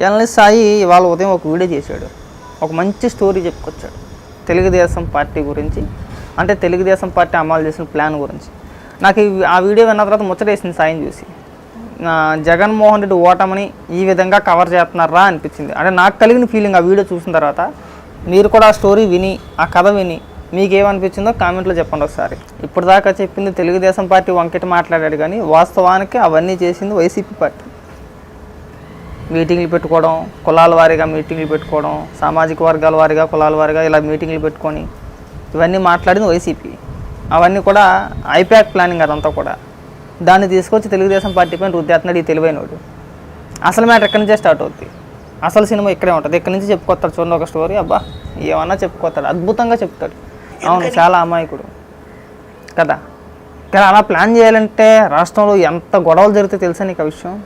Journalist Sai ఇవాళ ఉదయం ఒక వీడియో చేశాడు. ఒక మంచి స్టోరీ చెప్పుకొచ్చాడు. తెలుగుదేశం పార్టీ గురించి అంటే తెలుగుదేశం పార్టీ అమలు చేసిన ప్లాన్ గురించి. నాకు ఆ వీడియో విన్న తర్వాత ముచ్చటేసింది సాయం చూసి. జగన్మోహన్ రెడ్డి ఓటమిని ఈ విధంగా కవర్ చేస్తున్నారా అనిపించింది. అంటే నాకు కలిగిన ఫీలింగ్ ఆ వీడియో చూసిన తర్వాత మీరు కూడా ఆ స్టోరీ విని ఆ కథ విని మీకు ఏమనిపించిందో కామెంట్లో చెప్పండి ఒకసారి. ఇప్పుడు దాకా చెప్పింది తెలుగుదేశం పార్టీ వంకెట మాట్లాడాడు కానీ వాస్తవానికి అవన్నీ చేసింది వైసీపీ పార్టీ. మీటింగ్లు పెట్టుకోవడం కులాల వారీగా మీటింగ్లు పెట్టుకోవడం సామాజిక వర్గాల వారీగా కులాల వారీగా ఇలా మీటింగ్లు పెట్టుకొని ఇవన్నీ మాట్లాడింది వైసీపీ. అవన్నీ కూడా ఐప్యాక్ ప్లానింగ్ అదంతా కూడా. దాన్ని తీసుకొచ్చి తెలుగుదేశం పార్టీ పైన రుద్దేస్తున్నాడు ఈ తెలివైనోడు. అసలు మ్యాటర్ ఎక్కడి నుంచే స్టార్ట్ అవుద్ది? అసలు సినిమా ఇక్కడే ఉంటుంది. ఇక్కడి నుంచి చెప్పుకొస్తాడు చూడండి ఒక స్టోరీ. అబ్బా ఏమన్నా చెప్పుకొస్తాడు. అద్భుతంగా చెప్తాడు. అవును చాలా అమాయకుడు. కదా? కానీ అలా ప్లాన్ చేయాలంటే రాష్ట్రంలో ఎంత గొడవలు జరిగితే తెలుసా నీకు ఆ విషయం?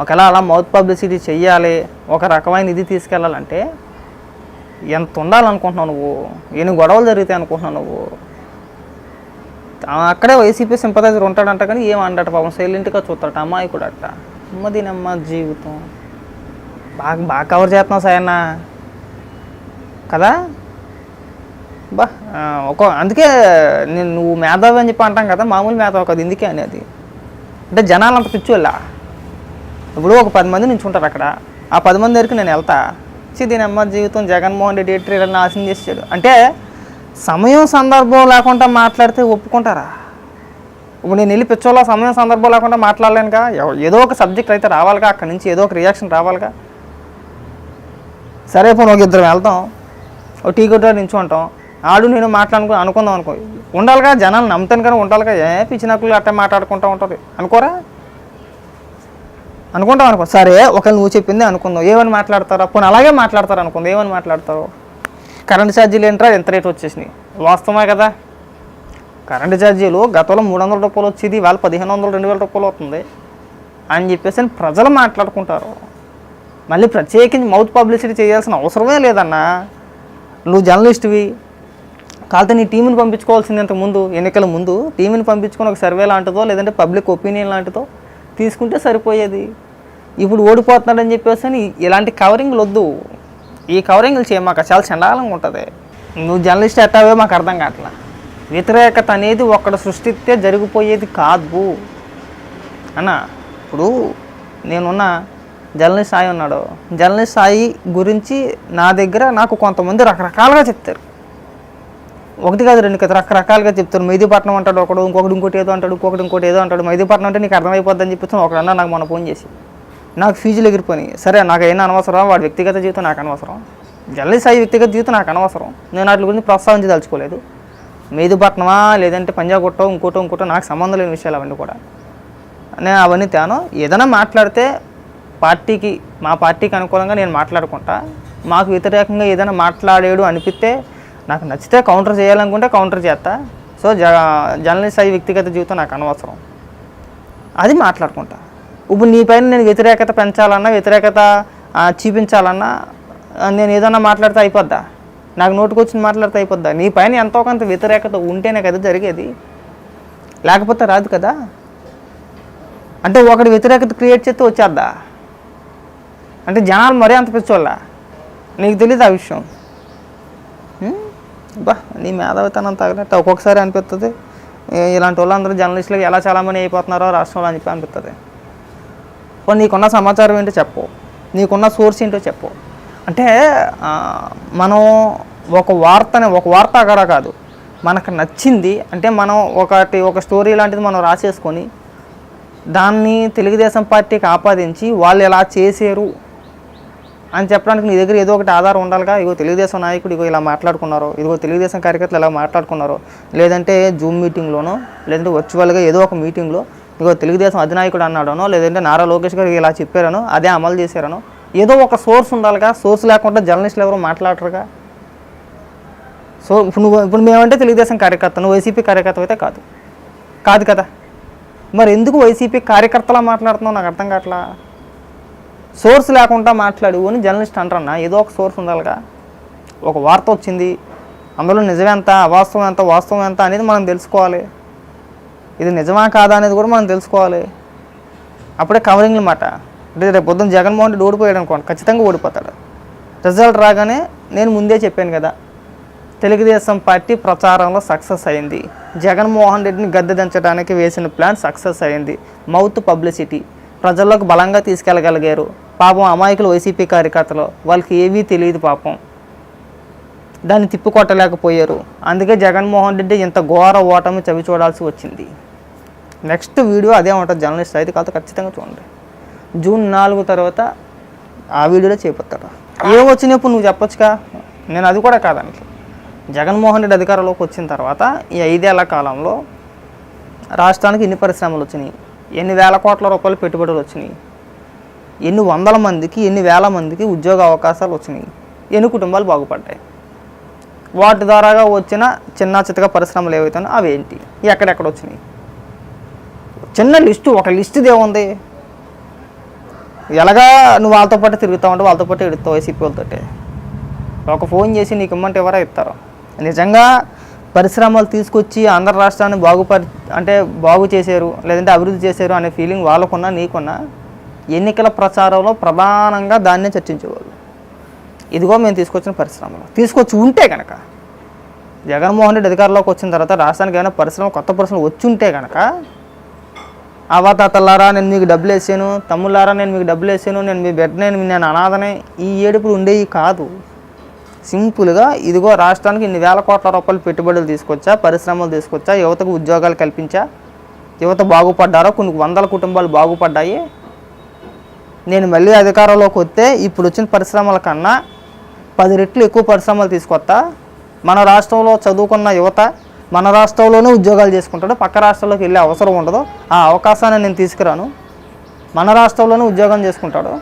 ఒకవేళ అలా మౌత్ పబ్లిసిటీ చెయ్యాలి ఒక రకమైన ఇది తీసుకెళ్ళాలంటే ఎంత ఉండాలనుకుంటున్నావు నువ్వు? ఎన్ని గొడవలు జరుగుతాయి అనుకుంటున్నావు నువ్వు? అక్కడే వైసీపీ సింపదైజర్ ఉంటాడంట కానీ ఏం అండట పాపం? సైలెంట్గా అమ్మా కూడా అట్ట. అమ్మదినమ్మ జీవితం. బాగా బాగా కవర్ చేస్తున్నావు సాయన్న. కదా? బా ఒక అందుకే నేను నువ్వు మేధావి అని చెప్పి అంటాం కదా మామూలు మేధావి కదా ఇందుకే అనేది. అంటే జనాలు అంత పిచ్చోళ్ళ ఇప్పుడు ఒక పది మంది నుంచి ఉంటారు అక్కడ. ఆ పది మంది దగ్గరికి నేను వెళ్తా. చి దీని అమ్మ జీవితం జగన్మోహన్ రెడ్డి ఎట్రీ నాశనం చేసాడు అంటే సమయం సందర్భం లేకుండా మాట్లాడితే ఒప్పుకుంటారా? ఇప్పుడు నేను వెళ్ళి పిచ్చోలో సమయం సందర్భం లేకుండా మాట్లాడలేనుగా? ఏదో ఒక సబ్జెక్ట్ అయితే రావాలిగా అక్కడి నుంచి ఏదో ఒక రియాక్షన్ రావాలిగా? సరే పోనీ ఒక ఇద్దరం వెళ్తాం. ఒక టీ కొట్టు నించుంటాం. ఆడు నేను మాట్లాడుకు అనుకుందాం అనుకో. ఉండాలిగా జనాలు నమ్ముతాను కానీ ఉండాలిగా. ఏ పిచ్చినకులు అట్టే మాట్లాడుకుంటూ ఉంటుంది అనుకోరా? అనుకుంటాం అనుకో. సరే ఒకవేళ నువ్వు చెప్పింది అనుకుందాం. ఏమని మాట్లాడతారు? పోనీ అలాగే మాట్లాడతారు అనుకుందాం. ఏమని మాట్లాడతారు? కరెంట్ ఛార్జీలు ఏంట్రా? ఎంత రేట్ వచ్చేసినాయి? వాస్తవమే కదా. కరెంట్ ఛార్జీలు గతంలో మూడు వందల రూపాయలు వచ్చేది వాళ్ళు పదిహేను వందలు రెండు వేల రూపాయలు అవుతుంది. అని చెప్పేసి అని ప్రజలు మాట్లాడుకుంటారు. మళ్ళీ ప్రత్యేకించి మౌత్ పబ్లిసిటీ చేయాల్సిన అవసరమే లేదన్నా. నువ్వు జర్నలిస్ట్వి. కాకపోతే నీ టీంని పంపించుకోవాల్సింది ఇంతకుముందు ఎన్నికల ముందు. టీంని పంపించుకుని ఒక సర్వే లాంటిదో లేదంటే పబ్లిక్ ఒపీనియన్ లాంటిదో తీసుకుంటే సరిపోయేది. ఇప్పుడు ఓడిపోతున్నాడని చెప్పేసి అని ఇలాంటి కవరింగ్లు వద్దు. ఈ కవరింగ్లు చేయ మాకు చాలా చండాలంగా ఉంటుంది. నువ్వు జర్నలిస్ట్ ఎట్టావే మాకు అర్థం కావట్లా. వ్యతిరేకత అనేది ఒక్కడ సృష్టిస్తే జరిగిపోయేది కాదు. అన్న ఇప్పుడు నేనున్న జర్నలిస్ట్ సాయి ఉన్నాడు. జర్నలిస్ట్ సాయి గురించి నా దగ్గర నాకు కొంతమంది రకరకాలుగా చెప్తారు. ఒకటి కాదు రెండు రకరకాలుగా చెప్తారు. మైదీపట్నం అంటాడు ఒకడు ఇంకొకటి ఇంకోటి ఏదో అంటాడు ఇంకొకటి ఇంకోటి ఏదో అంటాడు. మైదీపట్నం అంటే నీకు అర్థమైపోద్ది అని చెప్పేసి ఒకడు అన్న నాకు మొన్న ఫోన్ చేసి నాకు ఫీజులు ఎగిరిపోయి సరే నాకు అయినా అనవసరం? వాడి వ్యక్తిగత జీవితం నాకు అనవసరం. జర్నలిస్ట్ సాయి వ్యక్తిగత జీవితం నాకు అనవసరం. నేను వాటి గురించి ప్రస్తావించదలుచుకోలేదు మేదుపట్నమా లేదంటే పంజాగుట్టో ఇంకోటో ఇంకోటో నాకు సంబంధం లేని విషయాలు అవన్నీ కూడా. నేను అవన్నీ తేను. ఏదైనా మాట్లాడితే పార్టీకి మా పార్టీకి అనుకూలంగా నేను మాట్లాడుకుంటా. మాకు వ్యతిరేకంగా ఏదైనా మాట్లాడేడు అనిపిస్తే నాకు నచ్చితే కౌంటర్ చేయాలనుకుంటే కౌంటర్ చేస్తా. సో జ జర్నలిస్ట్ అయ్యి వ్యక్తిగత జీవితం నాకు అనవసరం. అది మాట్లాడుకుంటా. ఇప్పుడు నీ పైన నేను వ్యతిరేకత పెంచాలన్నా వ్యతిరేకత చూపించాలన్నా నేను ఏదన్నా మాట్లాడితే అయిపోద్దా? నాకు నోటుకు మాట్లాడితే అయిపోద్దా? నీ పైన ఎంతో కొంత వ్యతిరేకత ఉంటేనే కదా జరిగేది. లేకపోతే రాదు కదా. అంటే ఒకటి వ్యతిరేకత క్రియేట్ చేస్తే వచ్చేద్దా? అంటే జనాలు మరీ అంత పిచ్చోళ్ళ? నీకు తెలియదు ఆ విషయం? బా నీ మేధావితనం తగినట్టు ఒక్కొక్కసారి అనిపిస్తుంది ఇలాంటి వాళ్ళందరూ జర్నలిస్టులకు ఎలా చాలామంది అయిపోతున్నారో రాష్ట్రంలో అని చెప్పి అనిపిస్తుంది పోనీ నీకున్న సమాచారం ఏంటో చెప్పు. నీకున్న సోర్స్ ఏంటో చెప్పు. అంటే మనం ఒక వార్తని ఒక వార్త అక్కడ కాదు. మనకు నచ్చింది అంటే మనం ఒకటి ఒక స్టోరీ లాంటిది మనం రాసేసుకొని దాన్ని తెలుగుదేశం పార్టీకి ఆపాదించి వాళ్ళు ఎలా చేశారు అని చెప్పడానికి నీ దగ్గర ఏదో ఒకటి ఆధారం ఉండాలిగా. ఇగో తెలుగుదేశం నాయకుడు ఇగో ఇలా మాట్లాడుకున్నారు ఇదిగో తెలుగుదేశం కార్యకర్తలు ఇలా మాట్లాడుకున్నారు లేదంటే జూమ్ మీటింగ్లోనో లేదంటే వర్చువల్గా ఏదో ఒక మీటింగ్లో ఇగో తెలుగుదేశం అధినాయకుడు అన్నాడనో లేదంటే నారా లోకేష్ గారు ఇలా చెప్పారనో అదే అమలు చేశారనో ఏదో ఒక సోర్స్ ఉండాలిగా. సోర్స్ లేకుండా జర్నలిస్టులు ఎవరు మాట్లాడరుగా. సో ఇప్పుడు నువ్వు ఇప్పుడు మేమంటే తెలుగుదేశం కార్యకర్త నువ్వు వైసీపీ కార్యకర్త అయితే కాదు. కాదు కదా. మరి ఎందుకు వైసీపీ కార్యకర్తలా మాట్లాడుతున్నావు? నాకు అర్థం కావట్లా. సోర్స్ లేకుండా మాట్లాడు అని జర్నలిస్ట్ అంటారన్నా. ఏదో ఒక సోర్స్ ఉండాలిగా. ఒక వార్త వచ్చింది. అందులో నిజమెంత అవాస్తవం ఎంత వాస్తవం ఎంత అనేది మనం తెలుసుకోవాలి. ఇది నిజమా కాదా అనేది కూడా మనం తెలుసుకోవాలి. అప్పుడే కవరింగ్లు మాట. అంటే రేపు పొద్దున్న జగన్మోహన్ రెడ్డి ఓడిపోయాడు అనుకోండి ఖచ్చితంగా ఓడిపోతాడు. రిజల్ట్ రాగానే నేను ముందే చెప్పాను కదా తెలుగుదేశం పార్టీ ప్రచారంలో సక్సెస్ అయింది. జగన్మోహన్ రెడ్డిని గద్దె దించడానికి వేసిన ప్లాన్ సక్సెస్ అయింది. Mouth publicity. ప్రజల్లోకి బలంగా తీసుకెళ్ళగలిగారు. పాపం అమాయకులు వైసీపీ కార్యకర్తలు వాళ్ళకి ఏవీ తెలియదు పాపం. దాన్ని తిప్పికొట్టలేకపోయారు. అందుకే జగన్మోహన్ రెడ్డి ఇంత ఘోర ఓటమి చవి చూడాల్సి వచ్చింది. నెక్స్ట్ వీడియో అదే ఉంటుంది జర్నలిస్ట్ అయితే కాదు ఖచ్చితంగా చూడండి. జూన్ నాలుగు తర్వాత ఆ వీడియోలో చేపడతాడు ఏం వచ్చినప్పుడు నువ్వు చెప్పొచ్చుగా? నేను అది కూడా కాదానికి జగన్మోహన్ రెడ్డి అధికారంలోకి వచ్చిన తర్వాత ఈ ఐదేళ్ళ కాలంలో రాష్ట్రానికి ఎన్ని పరిశ్రమలు వచ్చినాయి? ఎన్ని వేల కోట్ల రూపాయలు పెట్టుబడులు వచ్చినాయి? ఎన్ని వందల మందికి ఎన్ని వేల మందికి ఉద్యోగ అవకాశాలు వచ్చినాయి. ఎన్ని కుటుంబాలు బాగుపడ్డాయి. వాటి ద్వారాగా వచ్చిన చిన్న చితక పరిశ్రమలు ఏవైతే ఉన్నాయో అవి ఏంటి? ఎక్కడెక్కడ వచ్చినాయి? చిన్న లిస్టు ఒక లిస్ట్ ఏముంది ఎలాగా నువ్వు వాళ్ళతో పాటు తిరుగుతూ ఉంటావు వాళ్ళతో పాటు ఎడుతావు వైసీపీ వాళ్ళతో ఒక ఫోన్ చేసి నీకు ఇమ్మంటే ఎవరో ఇస్తారు. నిజంగా పరిశ్రమలు తీసుకొచ్చి ఆంధ్ర రాష్ట్రాన్ని బాగుపరి అంటే బాగు చేశారు లేదంటే అభివృద్ధి చేశారు అనే ఫీలింగ్ వాళ్ళకున్నా నీకున్నా ఎన్నికల ప్రచారంలో ప్రధానంగా దాన్నే చర్చించేవాళ్ళు. ఇదిగో మేము తీసుకొచ్చిన పరిశ్రమలు. తీసుకొచ్చి ఉంటే కనుక జగన్మోహన్ రెడ్డి అధికారంలోకి వచ్చిన తర్వాత రాష్ట్రానికి ఏమైనా పరిశ్రమ కొత్త పరిశ్రమలు వచ్చి ఉంటే కనుక అవాతాతల్లారా నేను మీకు డబ్బులు వేసాను. తమ్ముళ్ళారా నేను మీకు డబ్బులు వేసాను. నేను మీ బిడ్డ నేను నేను అనాథనే. ఈ ఏడుపులు ఉండేవి కాదు. సింపుల్గా ఇదిగో రాష్ట్రానికి ఇన్ని వేల కోట్ల రూపాయలు పెట్టుబడులు తీసుకొచ్చా పరిశ్రమలు తీసుకొచ్చా యువతకు ఉద్యోగాలు కల్పించా యువత బాగుపడ్డారో కొన్ని వందల కుటుంబాలు బాగుపడ్డాయి. నేను మళ్ళీ అధికారంలోకి వస్తే ఇప్పుడు వచ్చిన పరిశ్రమల కన్నా పది రెట్లు ఎక్కువ పరిశ్రమలు తీసుకొస్తా. మన రాష్ట్రంలో చదువుకున్న యువత మన రాష్ట్రంలోనే ఉద్యోగాలు చేసుకుంటాడు. పక్క రాష్ట్రంలోకి వెళ్ళే అవసరం ఉండదు. ఆ అవకాశాన్ని నేను తీసుకురాను. మన రాష్ట్రంలోనే ఉద్యోగం చేసుకుంటాడు.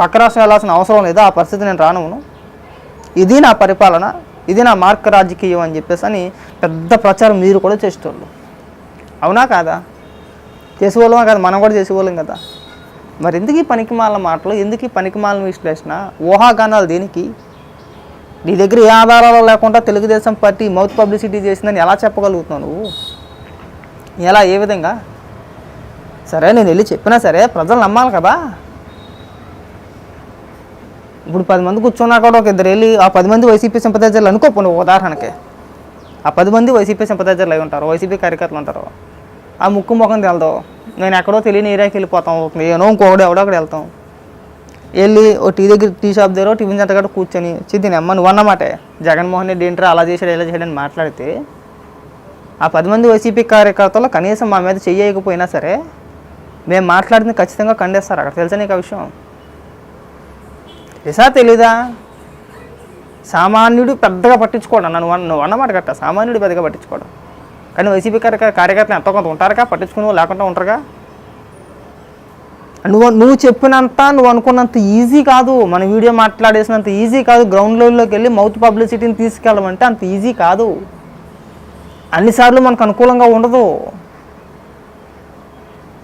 పక్క రాష్ట్రం వెళ్ళాల్సిన అవసరం లేదు. ఆ పరిస్థితి నేను రానువును. ఇది నా పరిపాలన. ఇది నా మార్క రాజకీయం అని చెప్పేసి అని పెద్ద ప్రచారం మీరు కూడా చేసేటోళ్ళు. అవునా కాదా? చేసేవాళ్ళమా కాదు? మనం కూడా చేసేవాళ్ళం కదా. మరి ఎందుకు ఈ పనికిమాల మాటలు? ఎందుకు ఈ పనికిమాల విశ్లేషణ? ఊహాగానాలు దేనికి? నీ దగ్గర ఏ ఆధారాలు లేకుండా తెలుగుదేశం పార్టీ మౌత్ పబ్లిసిటీ చేసిందని ఎలా చెప్పగలుగుతున్నావు నువ్వు? ఎలా ఏ విధంగా? సరే నేను వెళ్ళి చెప్పినా సరే ప్రజలు నమ్మాలి కదా? ఇప్పుడు పది మంది కూర్చున్నా కూడా ఒక ఇద్దరు వెళ్ళి ఆ పది మంది వైసీపీ సింపతైజర్లు అనుకోపు నువ్వు ఉదాహరణకి. ఆ పది మంది వైసీపీ సింపతైజర్లు అయి ఉంటారు వైసీపీ కార్యకర్తలు ఉంటారు. ఆ ముక్కు ముఖం తెలదు. నేను ఎక్కడో తెలియని ఏరియాకి వెళ్ళిపోతాం. ఏనో ఇంకొకడు ఎవడో అక్కడ వెళ్తాం. వెళ్ళి ఓ టీ దగ్గర టీ షాప్ దగ్గర టిఫిన్ సెంటర్ కాడ కూర్చొని చిద్దిని అమ్మ నువ్వు అన్నమాట. జగన్మోహన్ రెడ్డి ఏంట్రా అలా చేశాడు ఇలా చేయడని మాట్లాడితే ఆ పది మంది వైసీపీ కార్యకర్తలు కనీసం మా మీద చెయ్యకపోయినా సరే మేము మాట్లాడింది ఖచ్చితంగా ఖండేస్తారు అక్కడ తెలుసా నీకు ఆ విషయం? ఎసా తెలీదా? సామాన్యుడు పెద్దగా పట్టించుకోవడం నన్ను నువ్వు అన్నమాట కట్ట సామాన్యుడు పెద్దగా పట్టించుకోవడం కానీ వైసీపీ కార్యకర్తలు ఎంతో కొంత ఉంటారుగా? పట్టించుకుని లేకుండా ఉంటారుగా? నువ్వు నువ్వు చెప్పినంత నువ్వు అనుకున్నంత ఈజీ కాదు. మన వీడియో మాట్లాడేసినంత ఈజీ కాదు. గ్రౌండ్ లెవెల్లోకి వెళ్ళి మౌత్ పబ్లిసిటీని తీసుకెళ్ళమంటే అంత ఈజీ కాదు. అన్నిసార్లు మనకు అనుకూలంగా ఉండదు.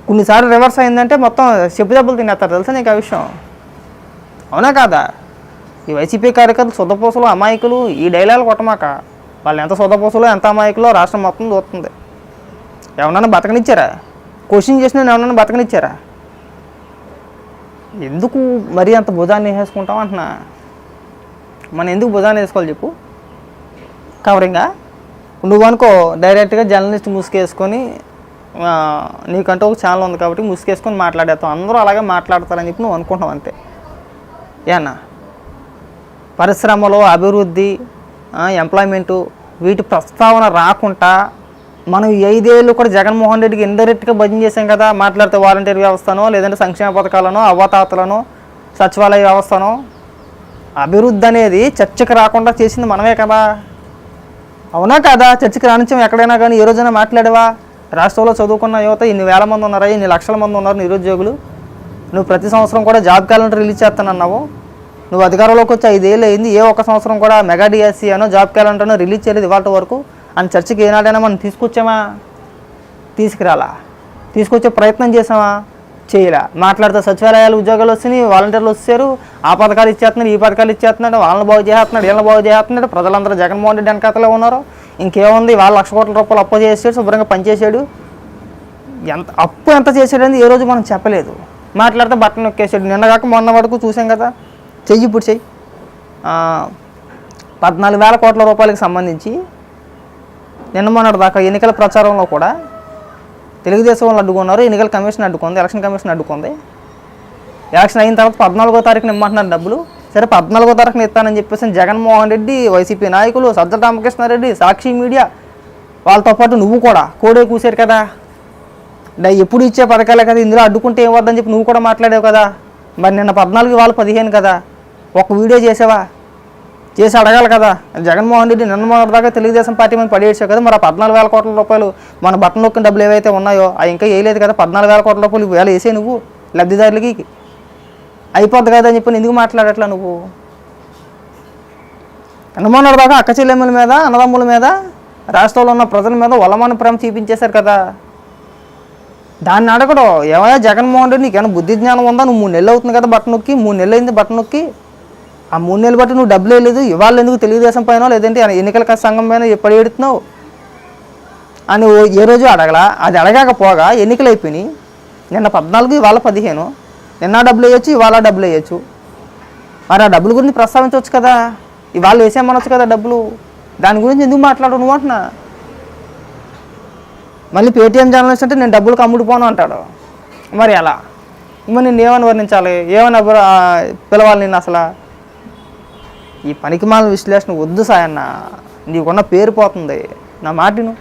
కొన్నిసార్లు రివర్స్ అయిందంటే మొత్తం చెప్పు దెబ్బలు తినేస్తారు. తెలుసా నీకు ఆ విషయం? అవునా కాదా? ఈ వైసీపీ కార్యకర్తలు సొద్దపూసలు అమాయకులు ఈ డైలాగులు కొట్టమాక. వాళ్ళు ఎంత సొద్దపూసలో ఎంత అమాయకులో రాష్ట్రం మొత్తం చూస్తుంది ఎవరన్నా బతకనిచ్చారా? క్వశ్చన్ చేసిన ఎవరన్నా బతకనిచ్చారా? ఎందుకు మరీ అంత భుజాన్ని వేసుకుంటాం అంటున్నా? మనం ఎందుకు భుజాన్ని వేసుకోవాలి చెప్పు. కవరింగా? నువ్వు అనుకో డైరెక్ట్గా జర్నలిస్ట్ ముసుకేసుకొని నీకంటూ ఒక ఛానల్ ఉంది కాబట్టి ముసుకేసుకొని మాట్లాడేస్తాం. అందరూ అలాగే మాట్లాడతారని చెప్పి నువ్వు అనుకుంటావు అంతే. ఏనా? పరిశ్రమలో అభివృద్ధి ఎంప్లాయ్మెంటు వీటి ప్రస్తావన రాకుండా మనం ఐదేళ్ళు కూడా జగన్మోహన్ రెడ్డికి ఇండైరెక్ట్గా భజన చేసాం కదా మాట్లాడితే వాలంటీర్ వ్యవస్థనో లేదంటే సంక్షేమ పథకాలనో అవ్వతాతలను సచివాలయ వ్యవస్థనో అభివృద్ధి అనేది చర్చకు రాకుండా చేసింది మనమే కదా. అవునా కదా? చర్చకు రాణించం ఎక్కడైనా కానీ ఈ రోజైనా మాట్లాడేవా? రాష్ట్రంలో చదువుకున్న యువత ఇన్ని వేల మంది ఉన్నారా? ఇన్ని లక్షల మంది ఉన్నారు నిరుద్యోగులు. నువ్వు ప్రతి సంవత్సరం కూడా జాబ్ క్యాలెండర్ రిలీజ్ చేస్తానన్నావు. నువ్వు అధికారంలోకి వచ్చి ఐదేళ్ళు అయింది ఏ ఒక సంవత్సరం కూడా మెగా డిఎస్సీ అనో జాబ్ క్యాలెండర్నో రిలీజ్ చేయలేదు ఇవాళ వరకు. అని చర్చకి ఏనాడైనా మనం తీసుకొచ్చామా? తీసుకురాలా? తీసుకొచ్చే ప్రయత్నం చేసామా? చేయలే. మాట్లాడితే సచివాలయాలు ఉద్యోగాలు వస్తున్నాయి వాలంటీర్లు వచ్చారు ఆ పథకాలు ఇచ్చేస్తున్నాడు ఈ పథకాలు ఇచ్చేస్తున్నాడు వాళ్ళని బాగు చేస్తున్నాడు వీళ్ళని బాగు చేస్తున్నాడు ప్రజలందరూ జగన్మోహన్ రెడ్డి వెనకాతలో ఉన్నారు. ఇంకేముంది? వాళ్ళ లక్ష కోట్ల రూపాయలు అప్పు చేసాడు శుభ్రంగా పనిచేసాడు ఎంత అప్పు ఎంత చేశాడని ఏ రోజు మనం చెప్పలేదు. మాట్లాడితే బట్టలు నొక్కేసాడు నిన్న కాక మొన్న వరకు చూసాం కదా చెయ్యి ఇప్పుడు చెయ్యి. పద్నాలుగు వేల కోట్ల రూపాయలకు సంబంధించి నిన్న మొన్నటి దాకా ఎన్నికల ప్రచారంలో కూడా తెలుగుదేశం వాళ్ళు అడ్డుకున్నారు ఎన్నికల కమిషన్ అడ్డుకుంది ఎలక్షన్ కమిషన్ అడ్డుకుంది. ఎలక్షన్ అయిన తర్వాత పద్నాలుగో తారీఖున ఇమ్మంటున్నారు డబ్బులు. సరే పద్నాలుగో తారీఖున ఇస్తానని చెప్పేసి జగన్మోహన్ రెడ్డి వైసీపీ నాయకులు సజ్జల రామకృష్ణారెడ్డి సాక్షి మీడియా వాళ్ళతో పాటు నువ్వు కూడా కోడే కూసారు కదా. డా ఎప్పుడు ఇచ్చే పథకాలే కదా ఇందులో అడ్డుకుంటే ఏమవుద్దని చెప్పి నువ్వు కూడా మాట్లాడావు కదా. మరి నిన్న పద్నాలుగు వాళ్ళు పదిహేను కదా. ఒక వీడియో చేసావా? చేసి అడగాలి కదా. జగన్మోహన్ రెడ్డి నిన్న మొన్నటి దాకా తెలుగుదేశం పార్టీ మీద పడేసావు కదా. మరి ఆ పద్నాలుగు వేల కోట్ల రూపాయలు మన బట్టన్ నొక్కిన డబ్బులు ఏవైతే ఉన్నాయో అవి ఇంకా వేయలేదు కదా. పద్నాలుగు వేల కోట్ల రూపాయలు వేల వేసే నువ్వు లబ్ధిదారులకి. అయిపోద్ది కదా అని చెప్పి ఎందుకు మాట్లాడట్లా నువ్వు? నిన్న దాకా అక్క చెల్లెమ్మల మీద అన్నదమ్ముల మీద రాష్ట్రంలో ఉన్న ప్రజల మీద వలమాన ప్రేమ చూపించేశారు కదా. దాన్ని అడగడు. ఏమయ్యా జగన్మోహన్ రెడ్డి నీకేమైనా బుద్ధి జ్ఞానం ఉందా? నువ్వు మూడు నెలలు అవుతుంది కదా బట్టనొక్కి మూడు నెలలు అయింది బట్టనొక్కి ఆ మూడు నెలలు బట్టి నువ్వు డబ్బులు వేయలేదు. ఇవాళ ఎందుకు తెలుగుదేశం పైన లేదంటే ఎన్నికల సంఘం పైన ఎప్పుడు ఏడుతున్నావు? అని ఏ రోజు అడగలా. అది అడగకపోగా ఎన్నికలు అయిపోయినాయి. నిన్న పద్నాలుగు ఇవాళ పదిహేను. నిన్న డబ్బులు వేయచ్చు ఇవాళ డబ్బులు వేయచ్చు. మరి ఆ డబ్బుల గురించి ప్రస్తావించవచ్చు కదా. ఇవాళ వేసేయమనొచ్చు కదా డబ్బులు. దాని గురించి ఎందుకు మాట్లాడు నువ్వు అంటున్నా? మళ్ళీ పేటీఎం జర్నలిస్ట్ అంటే నేను డబ్బులకు అమ్ముడుపోను అంటాడు. మరి ఎలా? మరి నేను ఏమని వర్ణించాలి? ఏమని పిలవాలి నిన్ను అసలు? ఈ పనికిమాల విశ్లేషణ వద్దు సాయన్న నీకున్న పేరు పోతుంది. నా మాటను